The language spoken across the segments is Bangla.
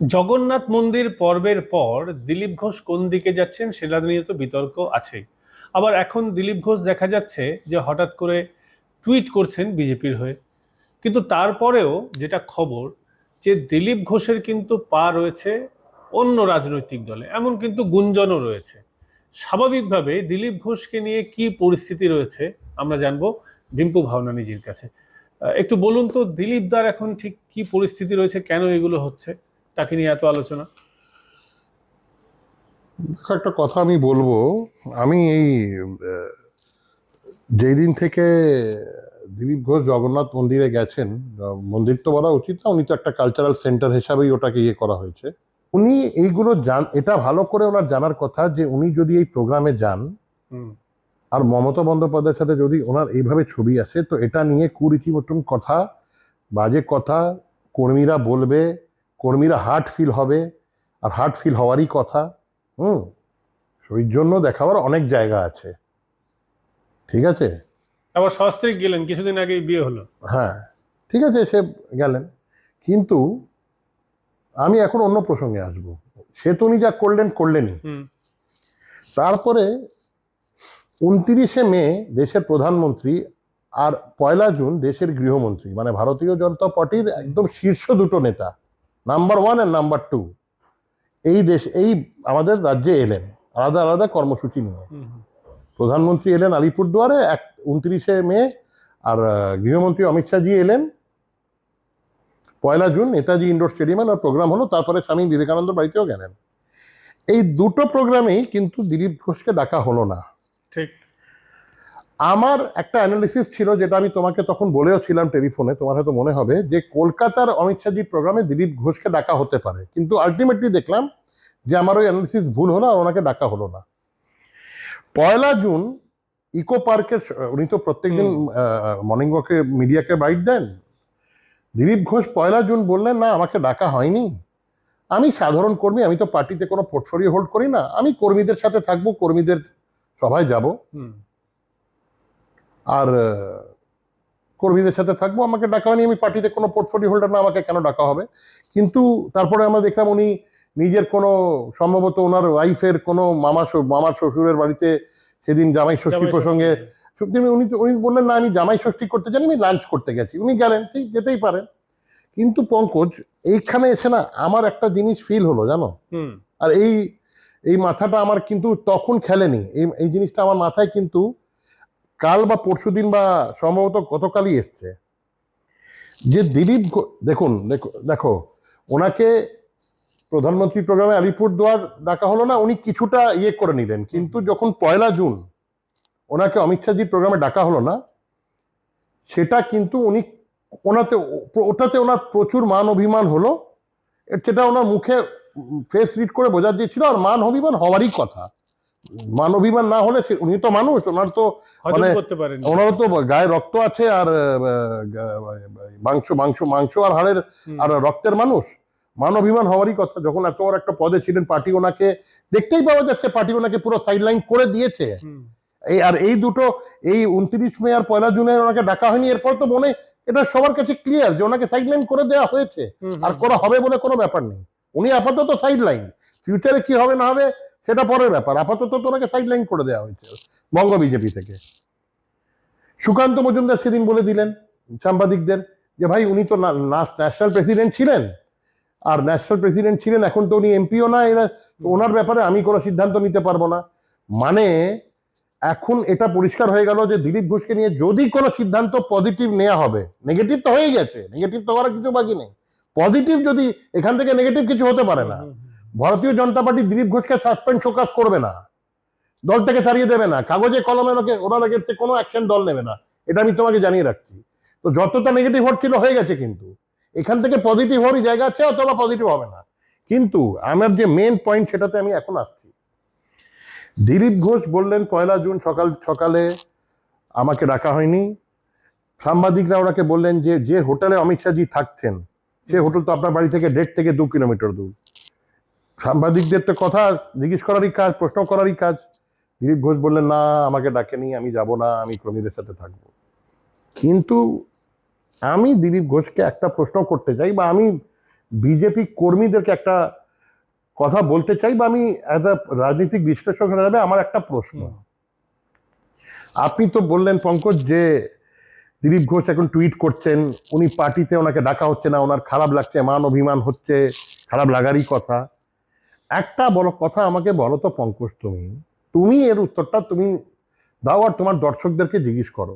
জগন্নাথ মন্দির পর্বের পর দিলীপ ঘোষ কোন দিকে যাচ্ছেন সেটা নিয়ে তো বিতর্ক আছেই। আবার এখন দিলীপ ঘোষ দেখা যাচ্ছে যে হঠাৎ করে টুইট করছেন বিজেপির হয়ে। কিন্তু তারপরেও যেটা খবর যে দিলীপ ঘোষের কিন্তু পা রয়েছে অন্য রাজনৈতিক দলে, এমন কিন্তু গুঞ্জনও রয়েছে। স্বাভাবিকভাবে দিলীপ ঘোষকে নিয়ে কি পরিস্থিতি রয়েছে আমরা জানব ডিম্পু ভাওনানিজির কাছে। একটু বলুন তো, দিলীপ দার এখন ঠিক কি পরিস্থিতি রয়েছে, কেন এগুলো হচ্ছে? তাকে নিয়ে এত আলোচনা? একটা কথা আমি বলব। আমি এই যেই দিন থেকে দিলীপ ঘোষ জগন্নাথ মন্দিরে গেছেন মন্দির তো বলা উচিত না উনি তো একটা কালচারাল সেন্টার হিসাবেই ওটাকে ইয়ে করা হয়েছে। উনি এইগুলো জান এটা ভালো করে ওনার জানার কথা যে উনি যদি এই প্রোগ্রামে যান আর মমতা বন্দ্যোপাধ্যায়ের সাথে যদি ওনার এইভাবে ছবি আসে তো এটা নিয়ে কুরীতি মতন কথা বাজে কথা কর্মীরা বলবে কর্মীরা হার্ট ফিল হবে আর হার্ট ফিল হওয়ারই কথা। হুম ওই জন্য দেখাবার অনেক জায়গা আছে। ঠিক আছে? আবার সস্ত্রীক গেলেন কিছুদিন আগেই বিয়ে হলো। হ্যাঁ ঠিক আছে সে গেলেন। কিন্তু আমি এখন অন্য প্রসঙ্গে আসব। সে তো উনি যা করলেন করলেনই। তারপরে উনতিরিশে মে দেশের প্রধানমন্ত্রী আর পয়লা জুন দেশের গৃহমন্ত্রী মানে ভারতীয় জনতা পার্টির একদম শীর্ষ দুটো নেতা। নাম্বার ওয়ান আর নাম্বার টু এই দেশ এই আমাদের রাজ্যে এলেন আলাদা আলাদা কর্মসূচি নিয়ে। প্রধানমন্ত্রী এলেন আলিপুরদুয়ারে এক উনত্রিশে মে আর গৃহমন্ত্রী অমিত শাহজি এলেন। পয়লা জুন নেতাজি ইন্ডোর স্টেডিয়ামে ওনার প্রোগ্রাম হলো তারপরে স্বামী বিবেকানন্দ বাড়িতেও গেলেন। এই দুটো প্রোগ্রামেই কিন্তু দিলীপ ঘোষকে ডাকা হলো না। ঠিক। আমার একটা অ্যানালিসিস ছিল যেটা আমি তোমাকে তখন বলেও ছিলাম টেলিফোনে তোমার হয়তো মনে হবে যে কলকাতার অমিত শাহজির প্রোগ্রামে দিলীপ ঘোষকে ডাকা হতে পারে। কিন্তু আলটিমেটলি দেখলাম যে আমার ওই অ্যানালিসিস ভুল হলো আর ওনাকে ডাকা হলো না। পয়লা জুন ইকো পার্কের উনি তো প্রত্যেকদিন মর্নিং ওয়াকে মিডিয়াকে বাইট দেন। দিলীপ ঘোষ পয়লা জুন বললেন না আমাকে ডাকা হয়নি। আমি সাধারণ কর্মী আমি তো পার্টিতে কোনো পোর্টফোলিও হোল্ড করি না। আমি কর্মীদের সাথে থাকব কর্মীদের সভায় যাব। আর কর্মীদের সাথে থাকব আমাকে ডাকা হয়নি আমি পার্টিতে কোনো পোর্টফোলিও হোল্ডার না আমাকে কেন ডাকা হবে? কিন্তু তারপরে আমরা দেখলাম উনি নিজের কোনো সম্ভবত ওনার ওয়াইফের কোনো মামা মামার শ্বশুরের বাড়িতে সেদিন জামাই ষষ্ঠী। প্রসঙ্গে। সত্যি উনি উনি বললেন না আমি জামাই ষষ্ঠী করতে জানি আমি লাঞ্চ করতে গেছি। উনি গেলেন ঠিক যেতেই পারেন। কিন্তু পঙ্কজ এইখানে এসে না আমার একটা জিনিস ফিল হলো জানো? আর এই এই মাথাটা আমার কিন্তু তখন খেলেনি। এই এই জিনিসটা আমার মাথায় কিন্তু কাল বা পরশুদিন বা সম্ভবত গতকালই এসছে। যে দিলীপ দেখুন, দেখো ওনাকে প্রধানমন্ত্রী প্রোগ্রামে আলিপুরদুয়ার ডাকা হলো না, উনি কিছুটা ইয়ে করে নিলেন। কিন্তু যখন পয়লা জুন ওনাকে অমিত শাহজির প্রোগ্রামে ডাকা হলো না, সেটা কিন্তু উনি ওনাতে, ওটাতে ওনার প্রচুর মান অভিমান হলো। সেটা ওনার মুখে ফেস রিড করে বোঝা দিয়েছিল আর মান অভিমান হওয়ারই কথা। মান অভিমান না হলে উনি তো মানুষ ওনার তো মানে ওনারও তো গায়ে রক্ত আছে আর মাংস মাংস মাংস আর হাড়ের আর রক্তের মানুষ। মান অভিমান হওয়ারই কথা যখন এত বড় একটা পদে ছিলেন পার্টি ওনাকে দেখতেই পাওয়া যাচ্ছে পার্টি ওনাকে পুরো সাইডলাইন করে দিয়েছে। এই আর এই দুটো এই উনত্রিশ মে আর পয়লা জুনে ওনাকে ডাকা হয়নি এরপর তো মনে এটা সবার কাছে ক্লিয়ার যে ওনাকে সাইডলাইন করে দেওয়া হয়েছে। আর করা হবে বলে কোনো ব্যাপার নেই। উনি আপাতত সাইড লাইন ফিউচারে কি হবে না হবে সেটা পরের ব্যাপার। আপাতত তো ওনাকে সাইড লাইন করে দেওয়া হয়েছে, বঙ্গ বিজেপি থেকে। সুকান্ত মজুমদার সেদিন বলে দিলেন সাংবাদিকদের যে, ভাই, উনি তো ন্যাশনাল প্রেসিডেন্ট ছিলেন। আর ন্যাশনাল প্রেসিডেন্ট ছিলেন, এখন তো উনি এমপিও না, এরা ওনার ব্যাপারে আমি কোনো সিদ্ধান্ত নিতে পারব না। মানে এখন এটা পরিষ্কার হয়ে গেল যে, দিলীপ ঘোষকে নিয়ে যদি কোনো সিদ্ধান্ত পজিটিভ নেওয়া হবে নেগেটিভ তো হয়ে গেছে নেগেটিভ তো করার কিছু বাকি নেই। পজিটিভ যদি এখান থেকে নেগেটিভ কিছু হতে পারে না ভারতীয় জনতা পার্টি দিলীপ ঘোষকে সাসপেন্ড শোকাস করবে না। দল থেকে তাড়িয়ে দেবে না। কাগজে কলমে ওনার আগের থেকে কোনো অ্যাকশন দল নেবে না। এটা আমি তোমাকে জানিয়ে রাখছি। তো যতটা নেগেটিভ ভোট ছিল, হয়ে গেছে কিন্তু। এখান থেকে পজিটিভ হওয়ারই জায়গা আছে, অথবা পজিটিভ হবে না। কিন্তু আমার যে মেন পয়েন্ট সেটাতে আমি এখন আসছি। দিলীপ ঘোষ বললেন, পয়লা জুন সকাল, সকালে আমাকে ডাকা হয়নি। সাংবাদিকরা ওনাকে বললেন যে যে হোটেলে অমিত শাহজি থাকতেন, সে হোটেল তো আপনার বাড়ি থেকে দেড় থেকে দু কিলোমিটার দূর। সাংবাদিকদের তো কথা জিজ্ঞেস করারই কাজ প্রশ্ন করারই কাজ। দিলীপ ঘোষ বললেন না আমাকে ডাকেনি আমি যাব না আমি কর্মীদের সাথে থাকব। কিন্তু আমি দিলীপ ঘোষকে একটা প্রশ্ন করতে চাই বা আমি বিজেপি কর্মীদেরকে একটা কথা বলতে চাই বা আমি অ্যাজ আ রাজনৈতিক বিশ্লেষক হিসাবে আমার একটা প্রশ্ন। আপনি তো বললেন পঙ্কজ যে দিলীপ ঘোষ এখন টুইট করছেন উনি পার্টিতে ওনাকে ডাকা হচ্ছে না ওনার খারাপ লাগছে মান অভিমান হচ্ছে খারাপ লাগারই কথা। একটা বড় কথা আমাকে বলো তো পঙ্কজ তুমি। তুমি এর উত্তরটা তুমি দাও আর তোমার দর্শকদেরকে জিজ্ঞেস করো।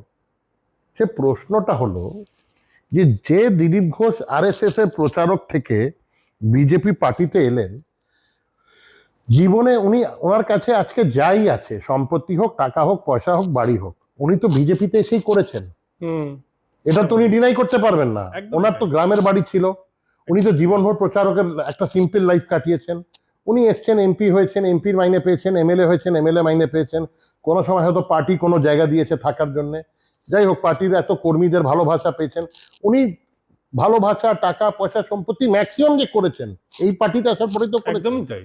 সে প্রশ্নটা হলো যে যে দিলীপ ঘোষ আর এস এর প্রচারক থেকে বিজেপি পার্টিতে এলেন জীবনে উনি ওনার কাছে আজকে যাই আছে সম্পত্তি হোক টাকা হোক পয়সা হোক বাড়ি হোক উনি তো বিজেপিতে এসেই করেছেন। এটা তো উনি ডিনাই করতে পারবেন না। ওনার তো গ্রামের বাড়ি ছিল। উনি তো জীবনভর প্রচারকের একটা সিম্পল লাইফ কাটিয়েছেন। উনি এসছেন এমপি হয়েছেন এমপির মাইনে পেয়েছেন এমএলএ হয়েছেন এমএলএ মাইনে পেয়েছেন। কোনো সময় হয়তো পার্টি কোনো জায়গা দিয়েছে থাকার জন্য। যাই হোক পার্টির এত কর্মীদের ভালোবাসা পেয়েছেন। উনি ভালোবাসা টাকা পয়সা সম্পত্তি ম্যাক্সিমাম যে করেছেন এই পার্টিতে আসার পরেই তো একদমই তাই।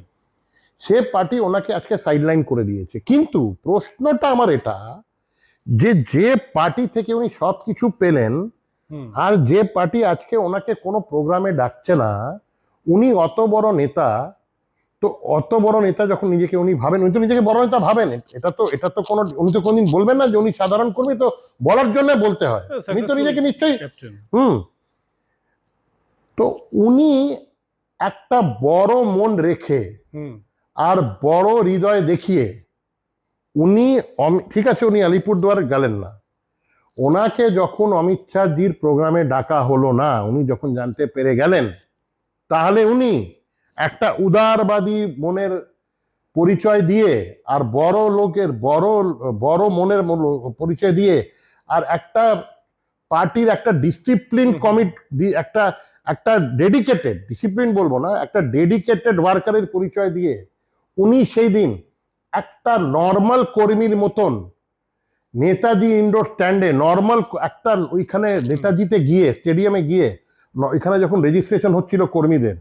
সে পার্টি ওনাকে আজকে সাইডলাইন করে দিয়েছে। কিন্তু প্রশ্নটা আমার এটা যে যে পার্টি থেকে উনি সব কিছু পেলেন আর যে পার্টি আজকে ওনাকে কোনো প্রোগ্রামে ডাকছে না উনি অত বড় নেতা তো অত বড় নেতা যখন নিজেকে উনি ভাবেন উনি তো নিজেকে বড় নেতা ভাবেন। এটা তো এটা তো কোনো উনি তো কোনদিন বলবেন না যে উনি সাধারণ কর্মী তো বলার জন্য বলতে হয়। উনি তো নিজেকে নিশ্চয়ই হুম। তো উনি একটা বড় মন রেখে হুম। আর বড় হৃদয় দেখিয়ে উনি ঠিক আছে উনি আলিপুরদুয়ার গেলেন না। ওনাকে যখন অমিত শাহজির প্রোগ্রামে ডাকা হলো না উনি যখন জানতে পেরে গেলেন তাহলে উনি একটা উদারবাদী মনের পরিচয় দিয়ে আর বড় লোকের বড় বড় মনের পরিচয় দিয়ে আর একটা পার্টির একটা ডিসিপ্লিন। কমিট একটা একটা ডেডিকেটেড ডিসিপ্লিন বলব না একটা ডেডিকেটেড ওয়ার্কারের পরিচয় দিয়ে উনি সেই দিন একটা নর্মাল কর্মীর মতন নেতাজি ইনডোর স্ট্যান্ডে নর্মাল একটা ওইখানে নেতাজিতে গিয়ে স্টেডিয়ামে গিয়ে এখানে যখন রেজিস্ট্রেশন হচ্ছিল কর্মীদের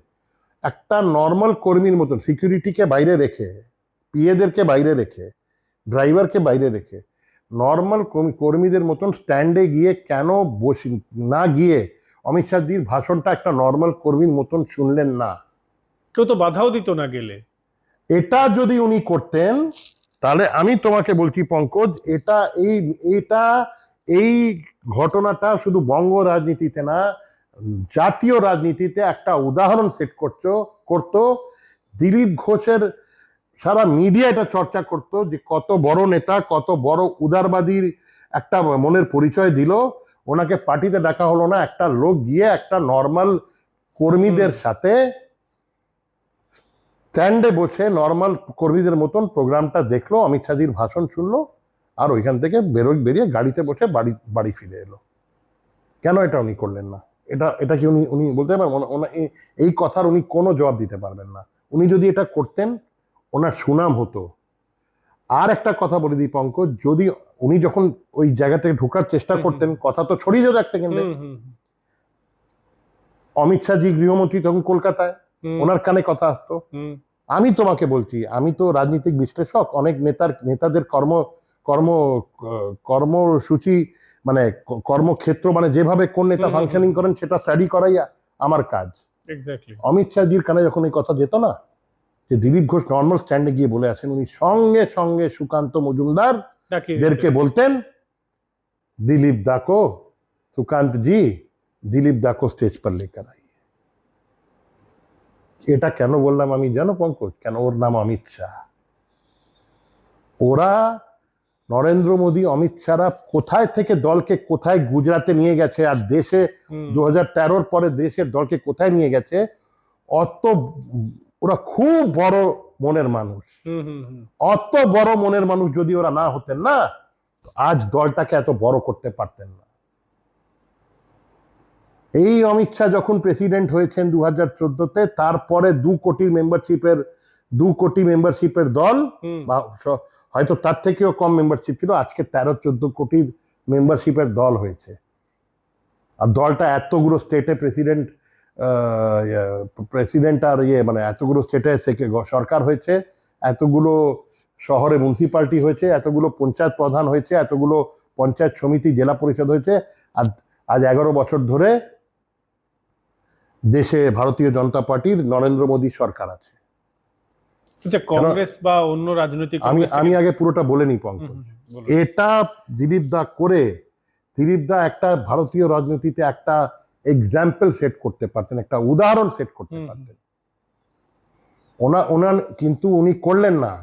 একটা নর্মাল কর্মীর মতন সিকিউরিটিকে বাইরে রেখে পিএদেরকে বাইরে রেখে ড্রাইভারকে বাইরে রেখে নর্মাল কর্মীদের মতন স্ট্যান্ডে গিয়ে কেন বসি না গিয়ে অমিত শাহজির ভাষণটা একটা নর্মাল কর্মীর মতন শুনলেন না? কেউ তো বাধাও দিত না গেলে। এটা যদি উনি করতেন তাহলে আমি তোমাকে বলছি পঙ্কজ এটা এই এটা এই ঘটনাটা শুধু বঙ্গ রাজনীতিতে না জাতীয় রাজনীতিতে একটা উদাহরণ সেট করছ করতো। দিলীপ ঘোষের সারা মিডিয়া এটা চর্চা করতো যে কত বড় নেতা কত বড় উদারবাদীর একটা মনের পরিচয় দিল। ওনাকে পার্টিতে ডাকা হলো না একটা লোক গিয়ে একটা নর্মাল কর্মীদের সাথে স্ট্যান্ডে বসে নর্মাল কর্মীদের মতন প্রোগ্রামটা দেখল অমিত শাহজির ভাষণ শুনলো আর ওইখান থেকে বেরোয় বেরিয়ে গাড়িতে বসে বাড়ি বাড়ি ফিরে এলো। কেন এটা উনি করলেন না? এটা এটা কি উনি উনি বলতে পারবেন? এই- কথার উনি কোনো জবাব দিতে পারবেন না। উনি যদি এটা করতেন ওনার সুনাম হতো। আর একটা কথা বলে দিই পঙ্কজ যদি উনি যখন ওই জায়গা থেকে ঢোকার চেষ্টা। করতেন কথা তো ছড়িয়ে যেত এক সেকেন্ডে অমিত শাহজি গৃহমন্ত্রী তখন কলকাতায়। ওনার কানে কথা আসতো। আমি তোমাকে বলছি আমি তো রাজনৈতিক বিশ্লেষক অনেক নেতার নেতাদের কর্ম কর্ম কর্মসূচি মানে কর্মক্ষেত্র মানে যেভাবে কোন নেতা ফাংশনিং করেন সেটা স্টাডি করাই আমার কাজ। অমিত শাহজির কানে যখন এই কথা যেত না যে দিলীপ ঘোষ নর্মাল স্ট্যান্ডে গিয়ে বলে আছেন উনি সঙ্গে সঙ্গে সুকান্ত মজুমদার দেরকে বলতেন দিলীপ দাকো সুকান্ত জি দিলীপ দাকো স্টেজ পর লেকার আই। এটা কেন বললাম আমি জানো পঙ্কজ? কেন? ওর নাম অমিত শাহ। ওরা নরেন্দ্র মোদী অমিত শাহরা কোথায় থেকে দলকে কোথায় গুজরাটে নিয়ে গেছে আর দেশে দু হাজার তেরোর পরে দেশের দলকে কোথায় নিয়ে গেছে অত ওরা খুব বড় মনের মানুষ। অত বড় মনের মানুষ যদি ওরা না হতেন না আজ দলটাকে এত বড় করতে পারতেন না। এই অমিত শাহ যখন প্রেসিডেন্ট হয়েছেন দু হাজার চোদ্দতে তারপরে দু কোটি মেম্বারশিপের দু কোটি মেম্বারশিপের দল বা হয়তো তার থেকেও কম মেম্বারশিপ ছিল। আজকে তেরো, চোদ্দ কোটির মেম্বারশিপের দল হয়েছে। আর দলটা এতগুলো স্টেটে প্রেসিডেন্ট প্রেসিডেন্ট আর ইয়ে মানে এতগুলো স্টেটে সরকার হয়েছে, এতগুলো শহরে মিউনিসিপালিটি হয়েছে, এতগুলো পঞ্চায়েত প্রধান হয়েছে, এতগুলো পঞ্চায়েত সমিতি, জেলা পরিষদ হয়েছে। আর আজ এগারো বছর ধরে দেশে ভারতীয় জনতা পার্টির নরেন্দ্র মোদী সরকার আছে। আচ্ছা কংগ্রেস বা অন্য রাজনৈতিক আমি আমি আগে পুরোটা বলে নিই পঙ্কজ। এটা দিলীপ দা করে দিলীপ দা একটা ভারতীয় রাজনীতিতে একটা এক্সাম্পল সেট করতে পারতেন একটা উদাহরণ সেট করতে পারতেন। ওনার ওনার কিন্তু উনি করলেন না।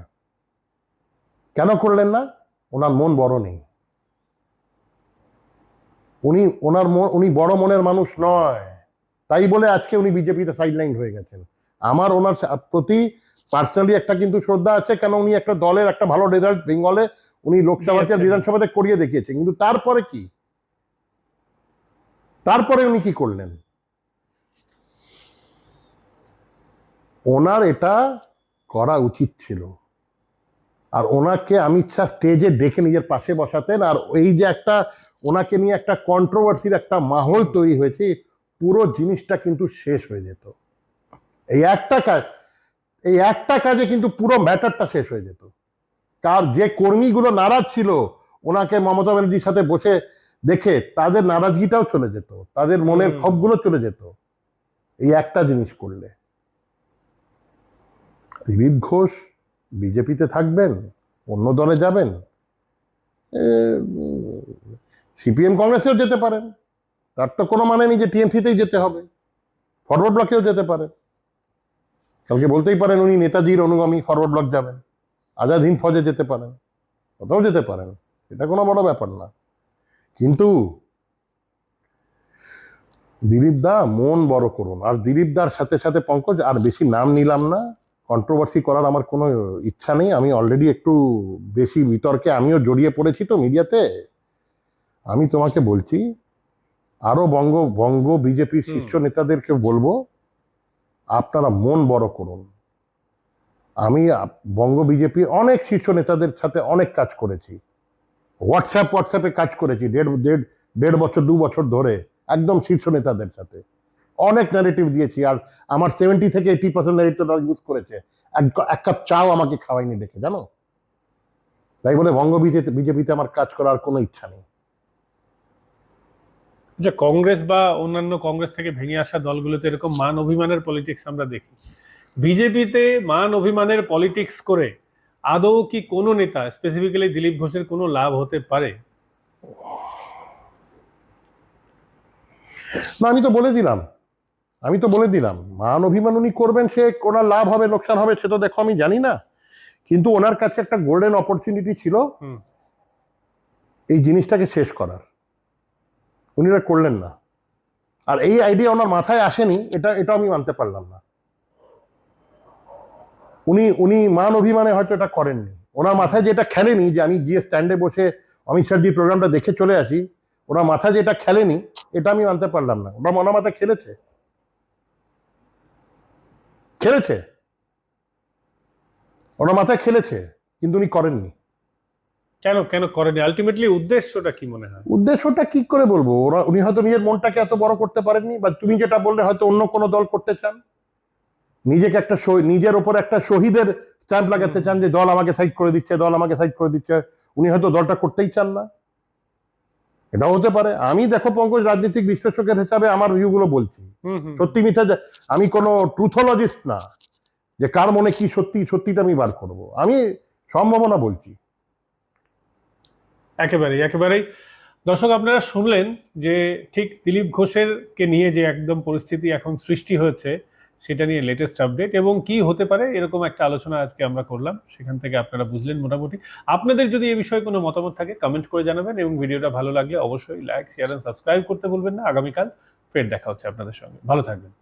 কেন করলেন না? ওনার মন বড় নেই। উনি ওনার মন উনি বড় মনের মানুষ নয়। তাই বলে আজকে উনি বিজেপিতে সাইডলাইন হয়ে গেছেন। আমার ওনার প্রতি পার্সোনালি একটা কিন্তু শ্রদ্ধা আছে কেন উনি একটা দলের একটা ভালো রেজাল্ট বেঙ্গলে উনি লোকসভাতে বিধানসভাতে করিয়ে দেখিয়েছেন। কিন্তু তারপরে কি? তারপরে উনি কি করলেন? ওনার এটা করা উচিত ছিল। আর ওনাকে অমিত শাহ স্টেজে ডেকে নিজের পাশে বসাতেন আর এই যে একটা ওনাকে নিয়ে একটা কন্ট্রোভার্সির একটা মাহল তৈরি হয়েছে পুরো জিনিসটা কিন্তু শেষ হয়ে যেত। এই একটা কাজ এই একটা কাজে কিন্তু পুরো ম্যাটারটা শেষ হয়ে যেত। কার যে কর্মীগুলো নারাজ ছিল ওনাকে মমতা ব্যানার্জির সাথে বসে দেখে তাদের নারাজগিটাও চলে যেত তাদের মনের। ক্ষোভগুলো চলে যেত। এই একটা জিনিস করলে। দিলীপ ঘোষ বিজেপিতে থাকবেন অন্য দলে যাবেন সিপিএম কংগ্রেসেও যেতে পারেন। তার তো কোনো মানে নেই যে টিএমসিতেই যেতে হবে। ফরওয়ার্ড ব্লকেও যেতে পারেন। কালকে বলতেই পারেন উনি নেতাজির অনুগামী ফরওয়ার্ড ব্লক যাবেন। আজাদ হিন্দ ফৌজে যেতে পারেন কোথাও যেতে পারেন এটা কোনো বড় ব্যাপার না। কিন্তু দিলীপ দা মন বড় করুন আর দিলীপ দার সাথে সাথে পঙ্কজ আর বেশি নাম নিলাম না কন্ট্রোভার্সি করার আমার কোনো ইচ্ছা নেই আমি অলরেডি একটু বেশি বিতর্কে আমিও জড়িয়ে পড়েছি তো মিডিয়াতে। আমি তোমাকে বলছি আরও বঙ্গ বঙ্গ বিজেপির। শীর্ষ নেতাদেরকে বলব আপনারা মন বড় করুন। আমি বঙ্গ বিজেপির অনেক শীর্ষ নেতাদের সাথে অনেক কাজ করেছি। হোয়াটসঅ্যাপ হোয়াটসঅ্যাপে কাজ করেছি দেড় দেড় দেড় বছর, দু বছর ধরে, একদম শীর্ষ নেতাদের সাথে। অনেক ন্যারেটিভ দিয়েছি আর আমার সেভেন্টি থেকে এইটি পার্সেন্ট ন্যারেটিভ ইউজ করেছে। এক কাপ চাও আমাকে খাওয়াইনি ডেকে জানো? তাই বলে বঙ্গ বিজেপি, বিজেপিতে আমার কাজ করার কোনো ইচ্ছা নেই। আচ্ছা কংগ্রেস বা অন্যান্য কংগ্রেস থেকে ভেঙে আসা দলগুলোতে এরকম মান অভিমানের পলিটিক্স আমরা দেখি। বিজেপিতে মান অভিমানের পলিটিক্স করে আদৌ কি কোনো নেতা স্পেসিফিক্যালি দিলীপ ঘোষের কোনো লাভ হতে পারে? না আমি তো বলে দিলাম। আমি তো বলে দিলাম। মান অভিমান উনি করবেন সে ওনার লাভ হবে লোকসান হবে সে তো দেখো আমি জানি না। কিন্তু ওনার কাছে একটা গোল্ডেন অপরচুনিটি ছিল। এই জিনিসটাকে শেষ করার। উনি এটা করলেন না। আর এই আইডিয়া ওনার মাথায় আসেনি, এটা এটা আমি মানতে পারলাম না। উনি উনি মান অভিমানে হয়তো এটা করেননি। ওনার মাথায় যেটা খেলেনি, যে আমি গিয়ে স্ট্যান্ডে বসে অমিত শাহজির প্রোগ্রামটা দেখে চলে আসি, ওনার মাথায় যেটা খেলেনি, এটা আমি মানতে পারলাম না। ওটা মনে মাথায় খেলেছে? খেলেছে? ওনার মাথায় খেলেছে, কিন্তু উনি করেননি। কেন কেন করেনি? আলটিমেটলি উদ্দেশ্যটা কি মনে হয়? উদ্দেশ্যটা কি করে বলব? ওরা উনি হয়তো নিজের মনটাকে এত বড় করতে পারেননি বা তুমি যেটা বললে হয়তো অন্য কোনো দল করতে চান। নিজেকে একটা নিজের ওপর একটা শহীদের স্ট্যাম্প লাগাতে চান যে দল আমাকে সাইড করে দিচ্ছে দল আমাকে সাইড করে দিচ্ছে। উনি হয়তো দলটা করতেই চান না। এটাও হতে পারে। আমি দেখো পঙ্কজ রাজনৈতিক বিশ্লেষকের হিসাবে আমার ভিউগুলো বলছি। সত্যি মিথ্যা আমি কোনো ট্রুথোলজিস্ট না যে কার মনে কি সত্যি সত্যিটা আমি বার করব। আমি সম্ভাবনা বলছি। একেবারেই একেবারেই। দর্শক, আপনারা শুনলেন যে ঠিক দিলীপ ঘোষের কে নিয়ে যে একদম পরিস্থিতি এখন সৃষ্টি হয়েছে, সেটা নিয়ে লেটেস্ট আপডেট এবং কি হতে পারে এরকম একটা আলোচনা আজকে আমরা করলাম। সেখান থেকে আপনারা বুঝলেন মোটামুটি। আপনাদের যদি এ বিষয়ে কোনো মতামত থাকে কমেন্ট করে জানাবেন এবং ভিডিওটা ভালো লাগলে অবশ্যই লাইক শেয়ার এন্ড সাবস্ক্রাইব করতে ভুলবেন না। আগামীকাল ফের দেখা হচ্ছে আপনাদের সঙ্গে। ভালো থাকবেন।